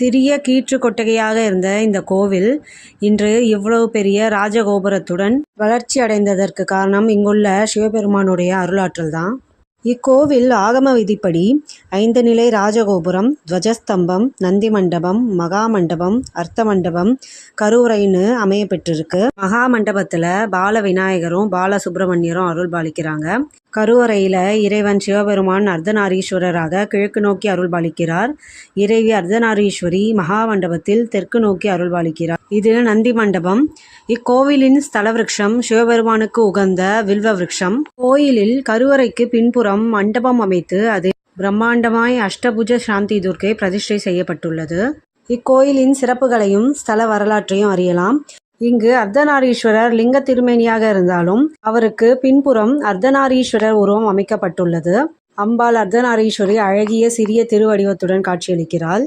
சிறிய கீற்று கொட்டகையாக இருந்த இந்த கோவில் இன்று இவ்வளவு பெரிய ராஜகோபுரத்துடன் வளர்ச்சி அடைந்ததற்கு காரணம் இங்குள்ள சிவபெருமானுடைய அருளாற்றல் தான். இக்கோவில் ஆகம விதிப்படி ஐந்து நிலை ராஜகோபுரம் துவஜஸ்தம்பம் நந்தி மண்டபம் மகா மண்டபம் அர்த்த மண்டபம் கருவுரைன்னு அமைய பெற்றிருக்கு மகா மண்டபத்தில் பால விநாயகரும் பால சுப்பிரமணியரும் அருள் பாலிக்கிறாங்க. கருவறையில் இறைவன் சிவபெருமான் அர்த்தநாரீஸ்வரராக கிழக்கு நோக்கி அருள்பாலிக்கிறார். இறைவி அர்த்தநாரீஸ்வரி மகா மண்டபத்தில் தெற்கு நோக்கி அருள்பாலிக்கிறார். இது நந்தி மண்டபம் இக்கோவிலின் ஸ்தல விருட்சம் சிவபெருமானுக்கு உகந்த வில்வ விருட்சம் கோயிலில் கருவறைக்கு பின்புறம் மண்டபம் அமைத்து அது பிரம்மாண்டமாய் அஷ்டபுஜ சாந்தி துர்க்கை பிரதிஷ்டை செய்யப்பட்டுள்ளது. இக்கோயிலின் சிறப்புகளையும் ஸ்தல வரலாற்றையும் அறியலாம். இங்கு அர்த்தநாரீஸ்வரர் லிங்க திருமேனியாக இருந்தாலும் அவருக்கு பின்புறம் அர்த்தநாரீஸ்வரர் உருவம் அமைக்கப்பட்டுள்ளது. அம்பாள் அர்த்தநாரீஸ்வரி அழகிய சிறிய திருவடிவத்துடன் காட்சியளிக்கிறாள்.